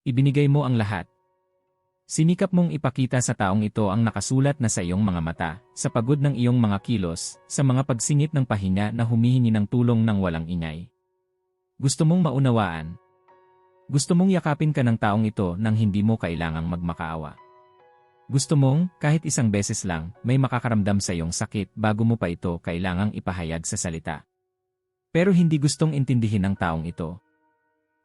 Ibinigay mo ang lahat. Sinikap mong ipakita sa taong ito ang nakasulat na sa iyong mga mata, sa pagod ng iyong mga kilos, sa mga pagsingit ng pahinga na humihingi ng tulong ng walang ingay. Gusto mong maunawaan. Gusto mong yakapin ka ng taong ito nang hindi mo kailangang magmakaawa. Gusto mong, kahit isang beses lang, may makakaramdam sa iyong sakit bago mo pa ito kailangang ipahayag sa salita. Pero hindi gustong intindihin ng taong ito.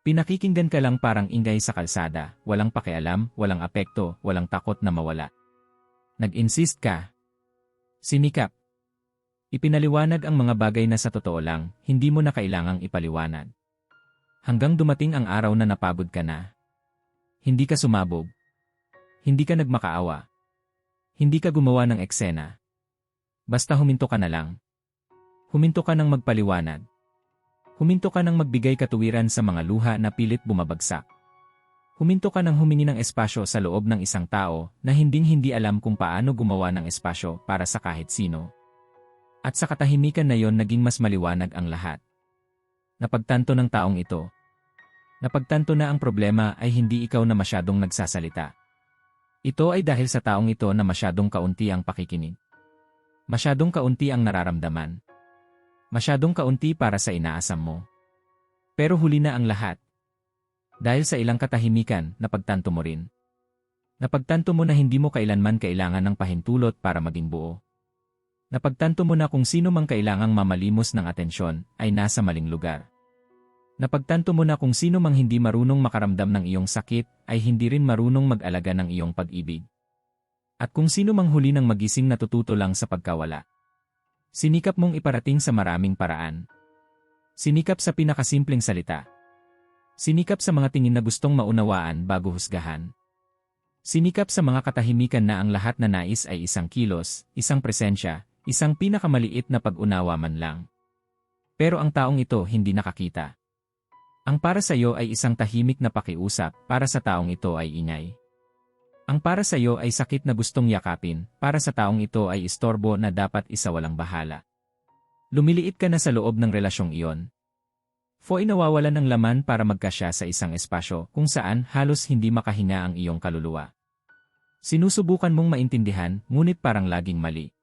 Pinakikinggan ka lang parang ingay sa kalsada, walang pakialam, walang apekto, walang takot na mawala. Nag-insist ka. Sinikap. Ipinaliwanag ang mga bagay na sa totoo lang, hindi mo na kailangang ipaliwanag. Hanggang dumating ang araw na napagod ka na. Hindi ka sumabog. Hindi ka nagmakaawa. Hindi ka gumawa ng eksena. Basta huminto ka na lang. Huminto ka ng magpaliwanag. Huminto ka ng magbigay katuwiran sa mga luha na pilit bumabagsak. Huminto ka ng humingi ng espasyo sa loob ng isang tao na hinding-hindi alam kung paano gumawa ng espasyo para sa kahit sino. At sa katahimikan na yon naging mas maliwanag ang lahat. Napagtanto ng taong ito. Napagtanto na ang problema ay hindi ikaw na masyadong nagsasalita. Ito ay dahil sa taong ito na masyadong kaunti ang pakikinig. Masyadong kaunti ang nararamdaman. Masyadong kaunti para sa inaasam mo. Pero huli na ang lahat. Dahil sa ilang katahimikan, napagtanto mo rin. Napagtanto mo na hindi mo kailanman kailangan ng pahintulot para maging buo. Napagtanto mo na kung sino mang kailangang mamalimos ng atensyon ay nasa maling lugar. Napagtanto mo na kung sino mang hindi marunong makaramdam ng iyong sakit ay hindi rin marunong mag-alaga ng iyong pag-ibig. At kung sino mang huli ng magising natututo lang sa pagkawala. Sinikap mong iparating sa maraming paraan. Sinikap sa pinakasimpleng salita. Sinikap sa mga tingin na gustong maunawaan bago husgahan. Sinikap sa mga katahimikan na ang lahat na nais ay isang kilos, isang presensya, isang pinakamaliit na pag-unawa man lang. Pero ang taong ito hindi nakakita. Ang para sa iyo ay isang tahimik na pakiusap, para sa taong ito ay ingay. Ang para sa iyo ay sakit na gustong yakapin, para sa taong ito ay istorbo na dapat isa walang bahala. Lumiliit ka na sa loob ng relasyong iyon. Foy nawawalan ng laman para magkasya sa isang espasyo kung saan halos hindi makahinga ang iyong kaluluwa. Sinusubukan mong maintindihan, ngunit parang laging mali.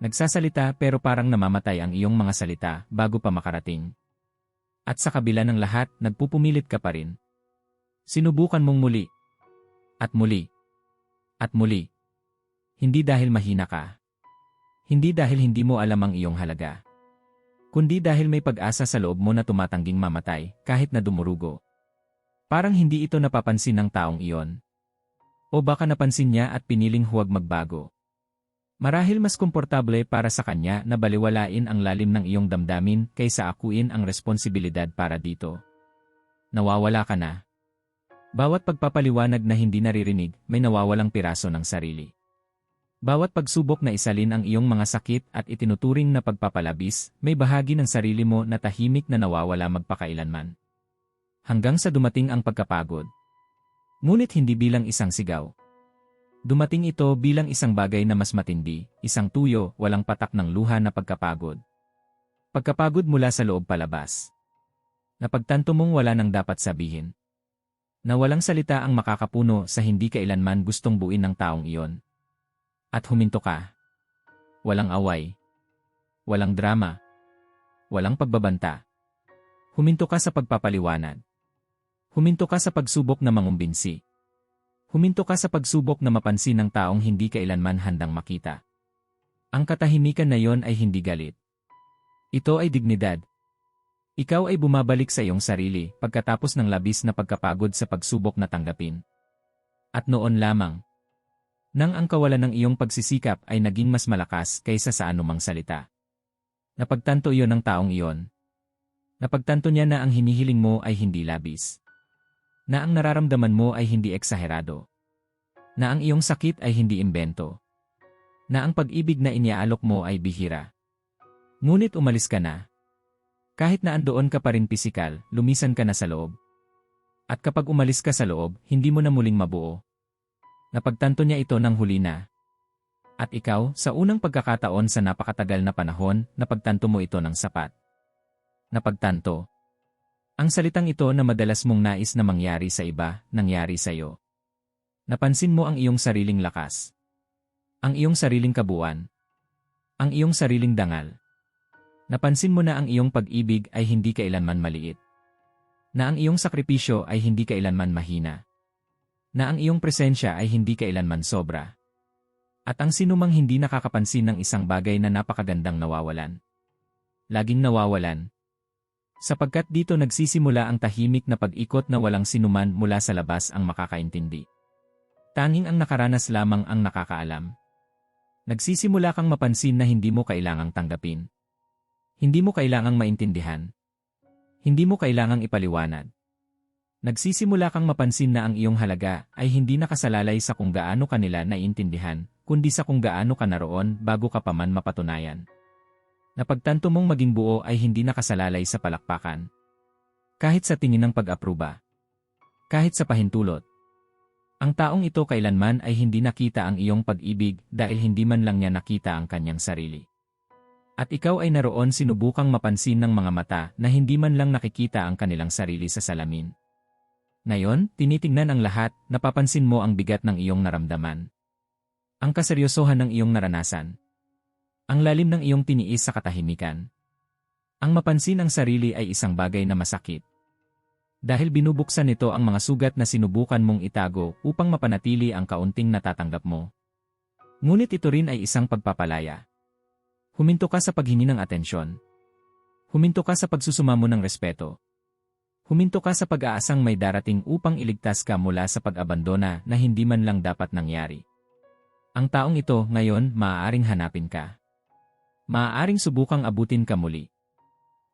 Nagsasalita pero parang namamatay ang iyong mga salita bago pa makarating. At sa kabila ng lahat, nagpupumilit ka pa rin. Sinubukan mong muli. At muli. At muli. Hindi dahil mahina ka. Hindi dahil hindi mo alam ang iyong halaga. Kundi dahil may pag-asa sa loob mo na tumatangging mamatay kahit na dumurugo. Parang hindi ito napapansin ng taong iyon. O baka napansin niya at piniling huwag magbago. Marahil mas komportable para sa kanya na baliwalain ang lalim ng iyong damdamin kaysa akuin ang responsibilidad para dito. Nawawala ka na. Bawat pagpapaliwanag na hindi naririnig, may nawawalang piraso ng sarili. Bawat pagsubok na isalin ang iyong mga sakit at itinuturing na pagpapalabis, may bahagi ng sarili mo na tahimik na nawawala magpakailanman. Hanggang sa dumating ang pagkapagod. Ngunit hindi bilang isang sigaw. Dumating ito bilang isang bagay na mas matindi, isang tuyo, walang patak ng luha na pagkapagod. Pagkapagod mula sa loob palabas. Napagtanto mong wala nang dapat sabihin na walang salita ang makakapuno sa hindi kailanman gustong buin ng taong iyon. At huminto ka. Walang away. Walang drama. Walang pagbabanta. Huminto ka sa pagpapaliwanag. Huminto ka sa pagsubok na mangumbinsi. Huminto ka sa pagsubok na mapansin ng taong hindi kailanman handang makita. Ang katahimikan na yon ay hindi galit. Ito ay dignidad, ikaw ay bumabalik sa iyong sarili pagkatapos ng labis na pagkapagod sa pagsubok na tanggapin. At noon lamang, nang ang kawalan ng iyong pagsisikap ay naging mas malakas kaysa sa anumang salita. Napagtanto iyon ng taong iyon. Napagtanto niya na ang hinihiling mo ay hindi labis. Na ang nararamdaman mo ay hindi eksaherado. Na ang iyong sakit ay hindi imbento. Na ang pag-ibig na iniaalok mo ay bihira. Ngunit umalis ka na, kahit na andoon ka pa rin pisikal, lumisan ka na sa loob. At kapag umalis ka sa loob, hindi mo na muling mabuo. Napagtanto niya ito ng huli na. At ikaw, sa unang pagkakataon sa napakatagal na panahon, napagtanto mo ito ng sapat. Napagtanto. Ang salitang ito na madalas mong nais na mangyari sa iba, nangyari sa iyo. Napansin mo ang iyong sariling lakas. Ang iyong sariling kabuuan. Ang iyong sariling dangal. Napansin mo na ang iyong pag-ibig ay hindi kailanman maliit. Na ang iyong sakripisyo ay hindi kailanman mahina. Na ang iyong presensya ay hindi kailanman sobra. At ang sinumang hindi nakakapansin ng isang bagay na napakagandang nawawalan. Laging nawawalan, Sapagkat dito nagsisimula ang tahimik na pag-ikot na walang sinuman mula sa labas ang makakaintindi. Tanging ang nakaranas lamang ang nakakaalam. Nagsisimula kang mapansin na hindi mo kailangang tanggapin. Hindi mo kailangang maintindihan. Hindi mo kailangang ipaliwanag. Nagsisimula kang mapansin na ang iyong halaga ay hindi nakasalalay sa kung gaano kanila naiintindihan, kundi sa kung gaano ka naroon bago ka pa man mapatunayan na pagtanto mong maging buo ay hindi nakasalalay sa palakpakan. Kahit sa tingin ng pag-apruba. Kahit sa pahintulot. Ang taong ito kailanman ay hindi nakita ang iyong pag-ibig dahil hindi man lang niya nakita ang kanyang sarili. At ikaw ay naroon sinubukang mapansin ng mga mata na hindi man lang nakikita ang kanilang sarili sa salamin. Ngayon, tinitingnan ang lahat, napapansin mo ang bigat ng iyong naramdaman. Ang kaseryosohan ng iyong naranasan. Ang lalim ng iyong tiniis sa katahimikan. Ang mapansin ang sarili ay isang bagay na masakit. Dahil binubuksan nito ang mga sugat na sinubukan mong itago upang mapanatili ang kaunting natatanggap mo. Ngunit ito rin ay isang pagpapalaya. Huminto ka sa paghingi ng atensyon. Huminto ka sa pagsusuma mo ng respeto. Huminto ka sa pag-aasang may darating upang iligtas ka mula sa pag-abandona na hindi man lang dapat nangyari. Ang taong ito ngayon maaaring hanapin ka. Maaaring subukang abutin ka muli.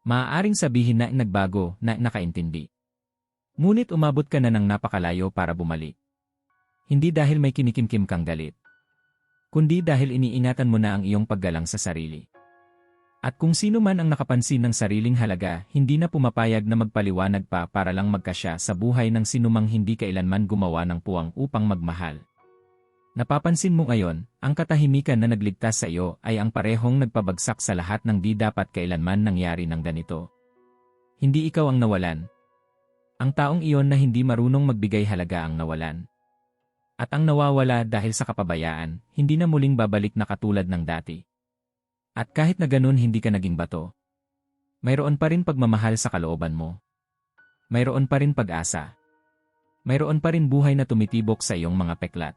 Maaaring sabihin na nagbago na nakaintindi. Ngunit umabot ka na ng napakalayo para bumalik. Hindi dahil may kinikimkim kang galit. Kundi dahil iniingatan mo na ang iyong paggalang sa sarili. At kung sino man ang nakapansin ng sariling halaga, hindi na pumapayag na magpaliwanag pa para lang magkasya sa buhay ng sinumang hindi kailanman gumawa ng puwang upang magmahal. Napapansin mo ngayon, ang katahimikan na nagligtas sa iyo ay ang parehong nagpabagsak sa lahat ng di dapat kailanman nangyari ng ganito. Hindi ikaw ang nawalan. Ang taong iyon na hindi marunong magbigay halaga ang nawalan. At ang nawawala dahil sa kapabayaan, hindi na muling babalik na katulad ng dati. At kahit na ganun hindi ka naging bato, mayroon pa rin pagmamahal sa kalooban mo. Mayroon pa rin pag-asa. Mayroon pa rin buhay na tumitibok sa iyong mga peklat.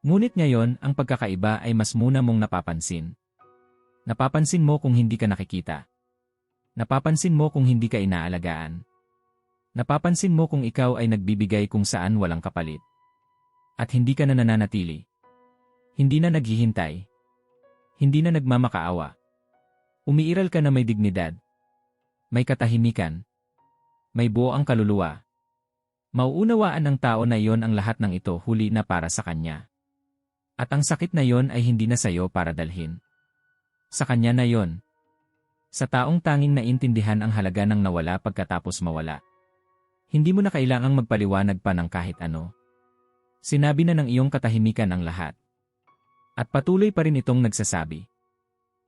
Ngunit ngayon, ang pagkakaiba ay mas muna mong napapansin. Napapansin mo kung hindi ka nakikita. Napapansin mo kung hindi ka inaalagaan. Napapansin mo kung ikaw ay nagbibigay kung saan walang kapalit. At hindi ka na nananatili. Hindi na naghihintay. Hindi na nagmamakaawa. Umiiral ka na may dignidad. May katahimikan. May buo ang kaluluwa. Mauunawaan ng tao na iyon ang lahat ng ito huli na para sa kanya. At ang sakit na yon ay hindi na sayo para dalhin. Sa kanya na yon. Sa taong tanging naintindihan ang halaga ng nawala pagkatapos mawala. Hindi mo na kailangang magpaliwanag pa ng kahit ano. Sinabi na ng iyong katahimikan ang lahat. At patuloy pa rin itong nagsasabi.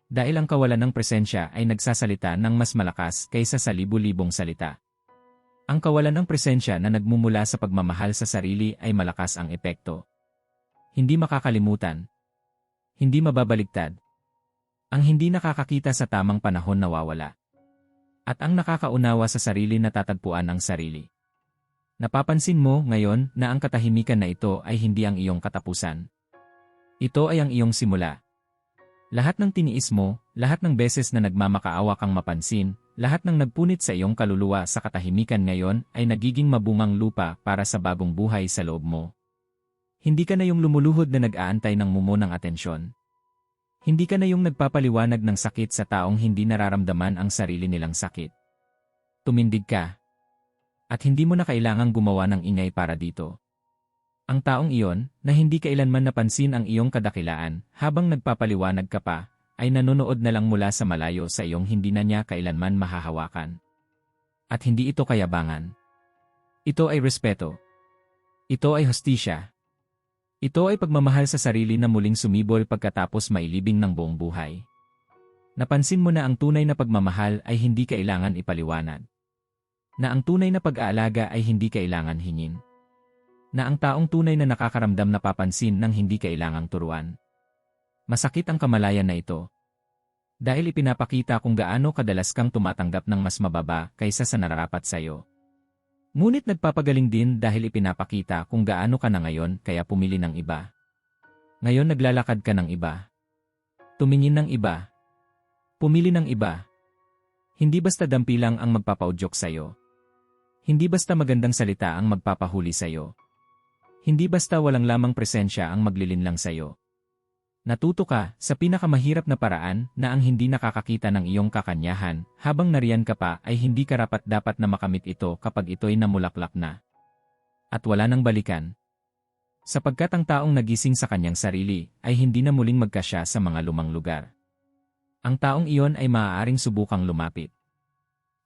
Dahil ang kawalan ng presensya ay nagsasalita ng mas malakas kaysa sa libu-libong salita. Ang kawalan ng presensya na nagmumula sa pagmamahal sa sarili ay malakas ang epekto. Hindi makakalimutan. Hindi mababaligtad. Ang hindi nakakakita sa tamang panahon nawawala. At ang nakakaunawa sa sarili natatagpuan ang sarili. Napapansin mo ngayon na ang katahimikan na ito ay hindi ang iyong katapusan. Ito ay ang iyong simula. Lahat ng tiniis mo, lahat ng beses na nagmamakaawa kang mapansin, lahat ng nagpunit sa iyong kaluluwa sa katahimikan ngayon ay nagiging mabungang lupa para sa bagong buhay sa loob mo. Hindi ka na yung lumuluhod na nag-aantay ng mumo ng atensyon. Hindi ka na yung nagpapaliwanag ng sakit sa taong hindi nararamdaman ang sarili nilang sakit. Tumindig ka. At hindi mo na kailangang gumawa ng ingay para dito. Ang taong iyon, na hindi kailanman napansin ang iyong kadakilaan habang nagpapaliwanag ka pa, ay nanonood na lang mula sa malayo sa iyong hindi na niya kailanman mahahawakan. At hindi ito kayabangan. Ito ay respeto. Ito ay hostisya. Ito ay pagmamahal sa sarili na muling sumibol pagkatapos mailibing ng buong buhay. Napansin mo na ang tunay na pagmamahal ay hindi kailangan ipaliwanag. Na ang tunay na pag-aalaga ay hindi kailangan hingin. Na ang taong tunay na nakakaramdam napapansin ng hindi kailangang turuan. Masakit ang kamalayan na ito. Dahil ipinapakita kung gaano kadalas kang tumatanggap ng mas mababa kaysa sa nararapat sa'yo. Ngunit nagpapagaling din dahil ipinapakita kung gaano ka na ngayon kaya pumili ng iba. Ngayon naglalakad ka ng iba. Tumingin ng iba. Pumili ng iba. Hindi basta dampi lang ang magpapaudyok sa'yo. Hindi basta magandang salita ang magpapahuli sa'yo. Hindi basta walang lamang presensya ang maglilinlang sa'yo. Natuto ka sa pinakamahirap na paraan na ang hindi nakakakita ng iyong kakanyahan habang nariyan ka pa ay hindi karapat dapat na makamit ito kapag ito'y namulaklak na. At wala nang balikan. Sapagkat ang taong nagising sa kanyang sarili ay hindi na muling magkasya sa mga lumang lugar. Ang taong iyon ay maaaring subukang lumapit.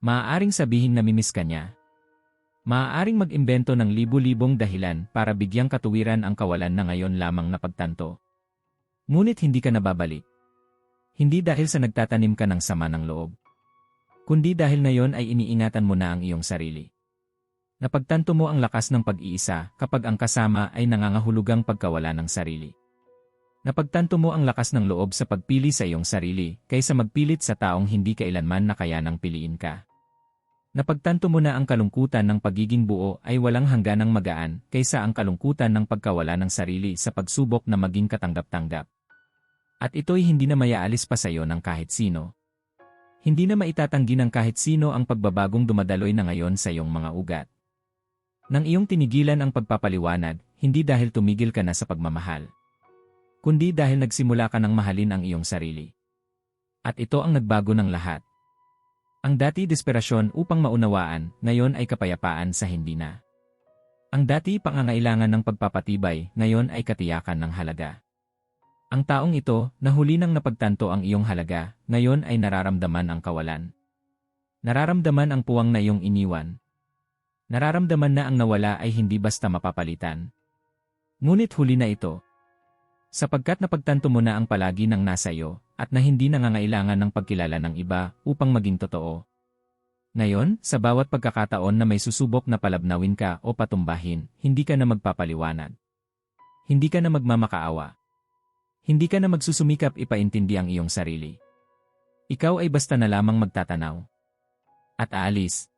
Maaaring sabihin na mimiss ka niya. Maaaring mag-imbento ng libu-libong dahilan para bigyang katuwiran ang kawalan na ngayon lamang napagtanto. Ngunit hindi ka nababalik. Hindi dahil sa nagtatanim ka ng sama ng loob. Kundi dahil na yon ay iniingatan mo na ang iyong sarili. Napagtanto mo ang lakas ng pag-iisa kapag ang kasama ay nangangahulugang pagkawala ng sarili. Napagtanto mo ang lakas ng loob sa pagpili sa iyong sarili kaysa magpilit sa taong hindi kailanman na kaya nang piliin ka. Napagtanto mo na ang kalungkutan ng pagiging buo ay walang hangganang magaan kaysa ang kalungkutan ng pagkawala ng sarili sa pagsubok na maging katanggap-tanggap. At ito'y hindi na mayaalis pa sa iyo ng kahit sino. Hindi na maitatanggi ng kahit sino ang pagbabagong dumadaloy na ngayon sa iyong mga ugat. Nang iyong tinigilan ang pagpapaliwanag, hindi dahil tumigil ka na sa pagmamahal. Kundi dahil nagsimula ka ng mahalin ang iyong sarili. At ito ang nagbago ng lahat. Ang dati desperasyon upang maunawaan, ngayon ay kapayapaan sa hindi na. Ang dati pangangailangan ng pagpapatibay, ngayon ay katiyakan ng halaga. Ang taong ito, na huli nang napagtanto ang iyong halaga, ngayon ay nararamdaman ang kawalan. Nararamdaman ang puwang na iyong iniwan, Nararamdaman na ang nawala ay hindi basta mapapalitan. Ngunit huli na ito. Sapagkat napagtanto mo na ang palagi ng nasa iyo, at na hindi nangangailangan ng pagkilala ng iba upang maging totoo. Ngayon, sa bawat pagkakataon na may susubok na palabnawin ka o patumbahin, hindi ka na magpapaliwanag. Hindi ka na magmamakaawa. Hindi ka na magsusumikap ipaintindi ang iyong sarili. Ikaw ay basta na lamang magtatanaw. At aalis,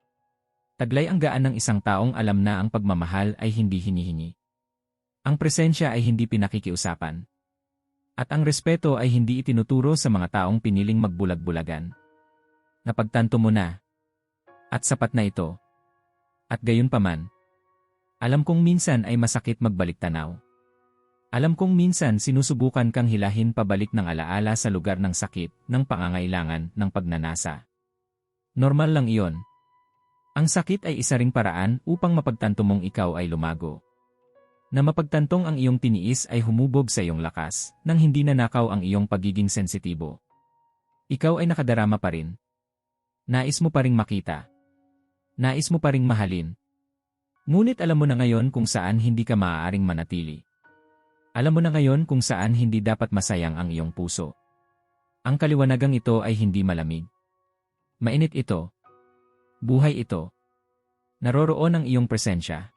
Taglay ang gaan ng isang taong alam na ang pagmamahal ay hindi hinihingi. Ang presensya ay hindi pinakikiusapan. At ang respeto ay hindi itinuturo sa mga taong piniling magbulag-bulagan. Napagtanto mo na. At sapat na ito. At gayon paman. Alam kong minsan ay masakit magbalik tanaw. Alam kong minsan sinusubukan kang hilahin pabalik ng alaala sa lugar ng sakit, ng pangangailangan, ng pagnanasa. Normal lang iyon, ang sakit ay isa ring paraan upang mapagtanto mong ikaw ay lumago. Na mapagtantong ang iyong tiniis ay humubog sa iyong lakas, nang hindi nanakaw ang iyong pagiging sensitibo. Ikaw ay nakadarama pa rin. Nais mo pa ring makita. Nais mo pa ring mahalin. Ngunit alam mo na ngayon kung saan hindi ka maaaring manatili. Alam mo na ngayon kung saan hindi dapat masayang ang iyong puso. Ang kaliwanagang ito ay hindi malamig. Mainit ito, Buhay ito. Naroroon ang iyong presensya.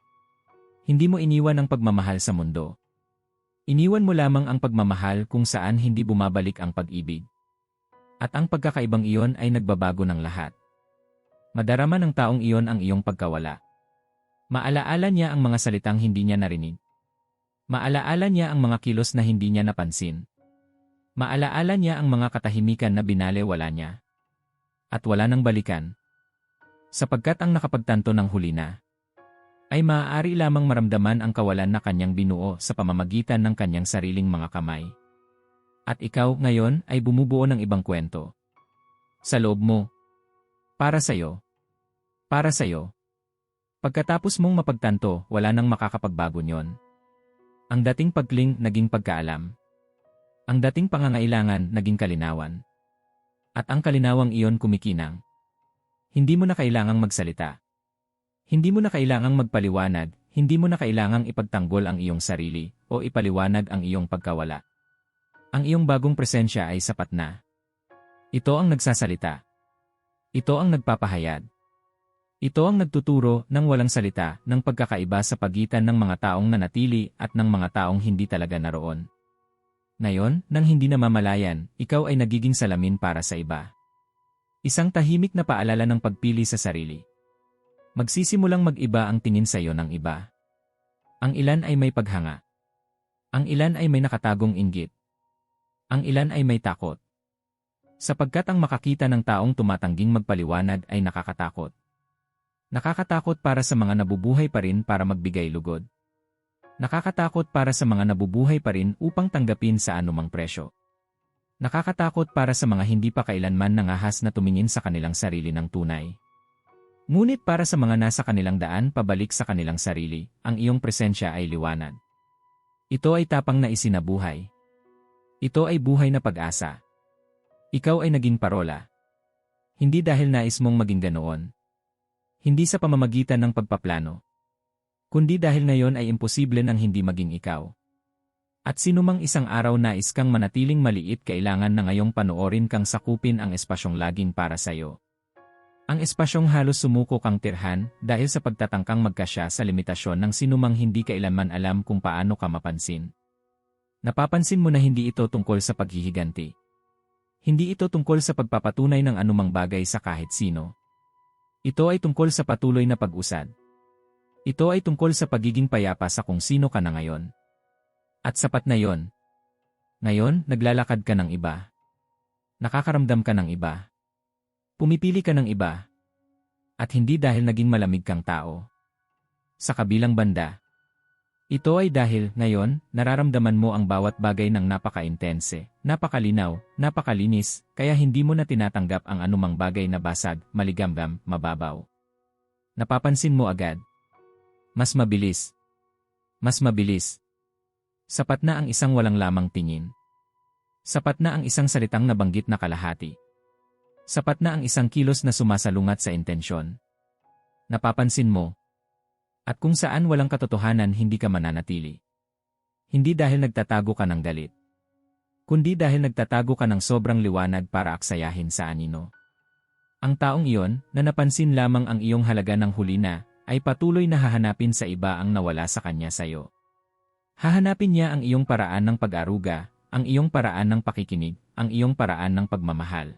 Hindi mo iniwan ang pagmamahal sa mundo. Iniwan mo lamang ang pagmamahal kung saan hindi bumabalik ang pag-ibig. At ang pagkakaibang iyon ay nagbabago ng lahat. Madarama ng taong iyon ang iyong pagkawala. Maalaala niya ang mga salitang hindi niya narinig. Maalaala niya ang mga kilos na hindi niya napansin. Maalaala niya ang mga katahimikan na binalewala niya. At wala nang balikan sapagkat ang nakapagtanto ng huli na ay maaari lamang maramdaman ang kawalan na kanyang binuo sa pamamagitan ng kanyang sariling mga kamay. At ikaw ngayon ay bumubuo ng ibang kwento. Sa loob mo. Para sa'yo. Para sa'yo. Pagkatapos mong mapagtanto, wala nang makakapagbago nyon. Ang dating pagling naging pagkaalam. Ang dating pangangailangan naging kalinawan. At ang kalinawang iyon kumikinang. Hindi mo na kailangang magsalita. Hindi mo na kailangang magpaliwanag, hindi mo na kailangang ipagtanggol ang iyong sarili o ipaliwanag ang iyong pagkawala. Ang iyong bagong presensya ay sapat na. Ito ang nagsasalita. Ito ang nagpapahayag. Ito ang nagtuturo ng walang salita ng pagkakaiba sa pagitan ng mga taong nanatili at ng mga taong hindi talaga naroon. Ngayon, nang hindi namamalayan, ikaw ay nagiging salamin para sa iba. Isang tahimik na paalala ng pagpili sa sarili. Magsisimulang mag-iba ang tingin sa iyo ng iba. Ang ilan ay may paghanga. Ang ilan ay may nakatagong inggit. Ang ilan ay may takot. Sapagkat ang makakita ng taong tumatangging magpaliwanag ay nakakatakot. Nakakatakot para sa mga nabubuhay pa rin para magbigay lugod. Nakakatakot para sa mga nabubuhay pa rin upang tanggapin sa anumang presyo. Nakakatakot para sa mga hindi pa kailanman nangahas na tumingin sa kanilang sarili ng tunay. Ngunit para sa mga nasa kanilang daan pabalik sa kanilang sarili, ang iyong presensya ay liwanag. Ito ay tapang na isinabuhay. Ito ay buhay na pag-asa. Ikaw ay naging parola. Hindi dahil nais mong maging ganoon, hindi sa pamamagitan ng pagpaplano. Kundi dahil ngayon ay imposible nang hindi maging ikaw. At sinumang isang araw nais kang manatiling maliit kailangan na ngayong panoorin kang sakupin ang espasyong laging para sa'yo. Ang espasyong halos sumuko kang tirhan dahil sa pagtatangkang magkasya sa limitasyon ng sinumang hindi kailanman alam kung paano ka mapansin. Napapansin mo na hindi ito tungkol sa paghihiganti. Hindi ito tungkol sa pagpapatunay ng anumang bagay sa kahit sino. Ito ay tungkol sa patuloy na pag-usad. Ito ay tungkol sa pagiging payapa sa kung sino ka na ngayon. At sapat na yon. Ngayon, naglalakad ka ng iba. Nakakaramdam ka ng iba. Pumipili ka ng iba. At hindi dahil naging malamig kang tao. Sa kabilang banda, ito ay dahil, ngayon, nararamdaman mo ang bawat bagay ng napaka-intense, napakalinaw, napakalinis, kaya hindi mo na tinatanggap ang anumang bagay na basag, maligambam, mababaw. Napapansin mo agad. Mas mabilis. Mas mabilis. Sapat na ang isang walang lamang tingin. Sapat na ang isang salitang nabanggit na kalahati. Sapat na ang isang kilos na sumasalungat sa intensyon. Napapansin mo, at kung saan walang katotohanan hindi ka mananatili. Hindi dahil nagtatago ka ng galit. Kundi dahil nagtatago ka ng sobrang liwanag para aksayahin sa anino. Ang taong iyon, na napansin lamang ang iyong halaga ng huli na, ay patuloy na hahanapin sa iba ang nawala sa kanya sa iyo. Hahanapin niya ang iyong paraan ng pag-aruga, ang iyong paraan ng pakikinig, ang iyong paraan ng pagmamahal.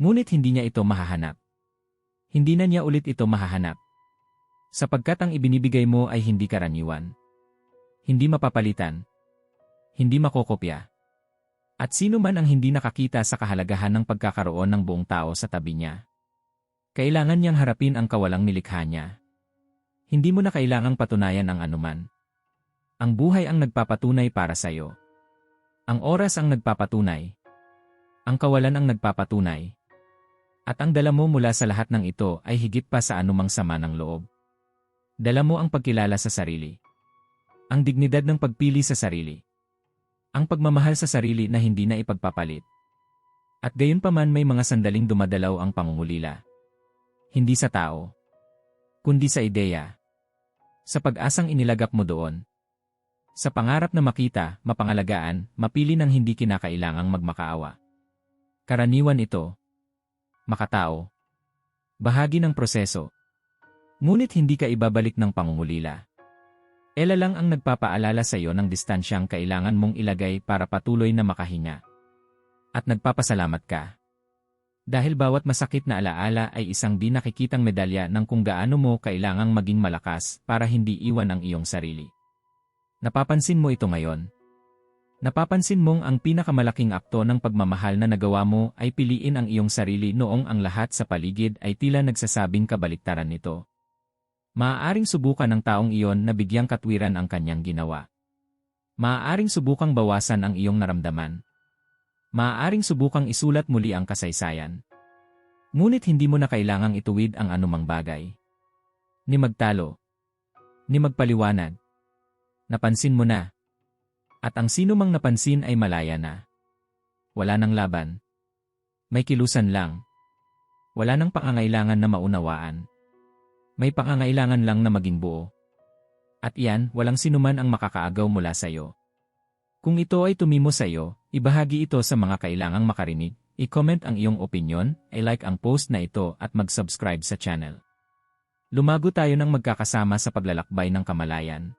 Ngunit hindi niya ito mahahanap. Hindi na niya ulit ito mahahanap. Sapagkat ang ibinibigay mo ay hindi karaniwan. Hindi mapapalitan. Hindi makokopya. At sino man ang hindi nakakita sa kahalagahan ng pagkakaroon ng buong tao sa tabi niya. Kailangan niyang harapin ang kawalang nilikha niya. Hindi mo na kailangang patunayan ang anuman. Ang buhay ang nagpapatunay para sa iyo. Ang oras ang nagpapatunay. Ang kawalan ang nagpapatunay. At ang dala mo mula sa lahat ng ito ay higit pa sa anumang sama ng loob. Dala mo ang pagkilala sa sarili. Ang dignidad ng pagpili sa sarili. Ang pagmamahal sa sarili na hindi na ipagpapalit. At gayon pa man may mga sandaling dumadalaw ang pangungulila. Hindi sa tao. Kundi sa ideya. Sa pag-asang inilagak mo doon. Sa pangarap na makita, mapangalagaan, mapili ng hindi kinakailangang magmakaawa. Karaniwan ito. Makatao. Bahagi ng proseso, Ngunit hindi ka ibabalik ng pangungulila. Ela lang ang nagpapaalala sa iyo ng distansyang kailangan mong ilagay para patuloy na makahinga. At nagpapasalamat ka. Dahil bawat masakit na alaala ay isang di nakikitang medalya ng kung gaano mo kailangang maging malakas para hindi iwan ang iyong sarili. Napapansin mo ito ngayon. Napapansin mong ang pinakamalaking akto ng pagmamahal na nagawa mo ay piliin ang iyong sarili noong ang lahat sa paligid ay tila nagsasabing kabaliktaran nito. Maaaring subukan ng taong iyon na bigyang katwiran ang kanyang ginawa. Maaaring subukang bawasan ang iyong naramdaman. Maaaring subukang isulat muli ang kasaysayan. Ngunit hindi mo na kailangang ituwid ang anumang bagay. Ni magtalo. Ni magpaliwanag. Napansin mo na. At ang sino mang napansin ay malaya na. Wala nang laban. May kilusan lang. Wala nang pangangailangan na maunawaan. May pangangailangan lang na maging buo. At iyan, walang sinuman ang makakaagaw mula sa iyo. Kung ito ay tumimo sa iyo, ibahagi ito sa mga kailangang makarinig, i-comment ang iyong opinion, i-like ang post na ito at mag-subscribe sa channel. Lumago tayo ng magkakasama sa paglalakbay ng kamalayan.